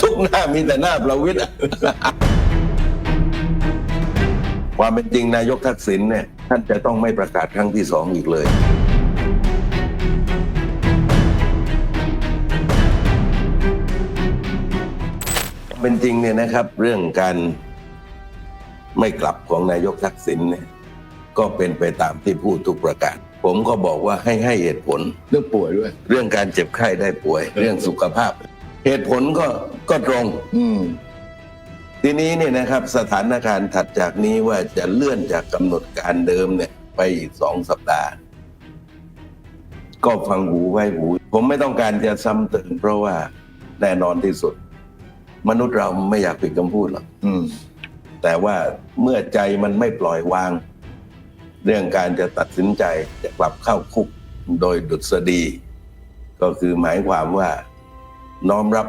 ทุกหน้ามีแต่หน้าประวิตรความเป็นจริงนายกทักษิณเนี่ยท่านจะต้องไม่ประกาศครั้งที่สองอีกเลยเป็นจริงเนี่ยนะครับ เรื่องการไม่กลับของนายกทักษิณเนี่ยก็เป็นไปตามที่พูดทุกประการผมก็บอกว่าให้ให้เหตุผล เรื่องป่วยด้วย เรื่องการเจ็บไข้ได้ป่วย เรื่องสุขภาพ เหตุผลก็ก็ตรง อืม ทีนี้เนี่ยนะครับ สถานการณ์ถัดจากนี้ว่าจะเลื่อนจากกำหนดการเดิมเนี่ย ไปอีกสองสัปดาห์ ก็ฟังหูไว้หู ผมไม่ต้องการจะซ้ำเติมเพราะว่าแน่นอนที่สุด มนุษย์เราไม่อยากผิดคำพูดหรอกอืม แต่ว่าเมื่อใจมันไม่ปล่อยวาง เรื่องการจะตัดสินใจจะกลับเข้าคุกโดยดุษฎีก็คือหมายความว่า น้อมรับ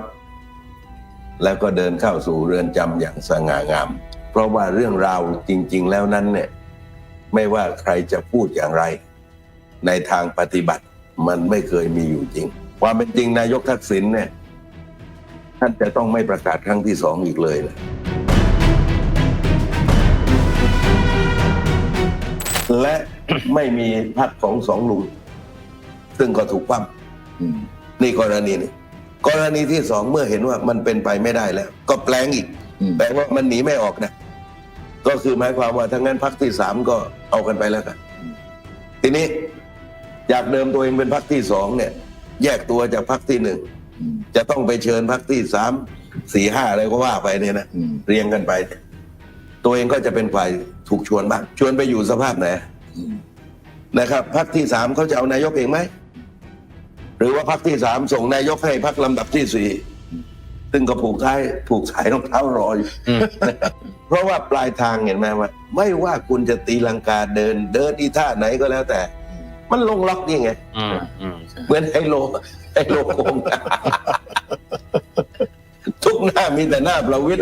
แล้วก็เดินเข้าสู่เรือนจำอย่างสง่างาม เพราะว่าเรื่องราวจริง ๆ แล้วนั้นเนี่ยไม่ว่าใครจะพูดอย่างไร ในทางปฏิบัติมันไม่เคยมีอยู่จริง ความเป็นจริงนายกทักษิณเนี่ยท่านจะต้องไม่ประกาศครั้งที่สองอีกเลยนะและไม่มีพักของสองลุง ซึ่งก็ถูกปั้มอืมนี่กรณีนี้ กรณีที่สองเมื่อเห็นว่ามันเป็นไปไม่ได้แล้ว ก็แปลงอีกอืมแต่ว่ามันหนีไม่ออกนะก็คือหมายความว่าถ้างั้นพักที่สามก็เอากันไปแล้วกันทีนี้จากเดิมตัวเองเป็นพักที่สองเนี่ย แยกตัวจากพักที่หนึ่งอืมจะต้องไปเชิญพักที่สามสี่ห้าอะไรก็ว่าไปเนี่ยนะอืมเรียงกันไป ตัวเองก็จะเป็นฝ่ายถูกชวนบ้างชวนไปอยู่สภาพไหนอืมนะครับพักที่สามเขาจะเอานายกเองไหม หรือว่าพักที่สามส่งนายกให้พักลำดับที่สี่ซึ่งก็ผูกท้ายผูกสายรองเท้ารออยู่นะครับเพราะว่าปลายทางเห็นไหมว่า ไม่ว่าคุณจะตีลังกาเดิน เดินที่ท่าไหนก็แล้วแต่ มันลงล็อกนี่ไงอืมอืมเหมือนไฮโลไฮโลโกงทุกหน้ามีแต่หน้าประวิตร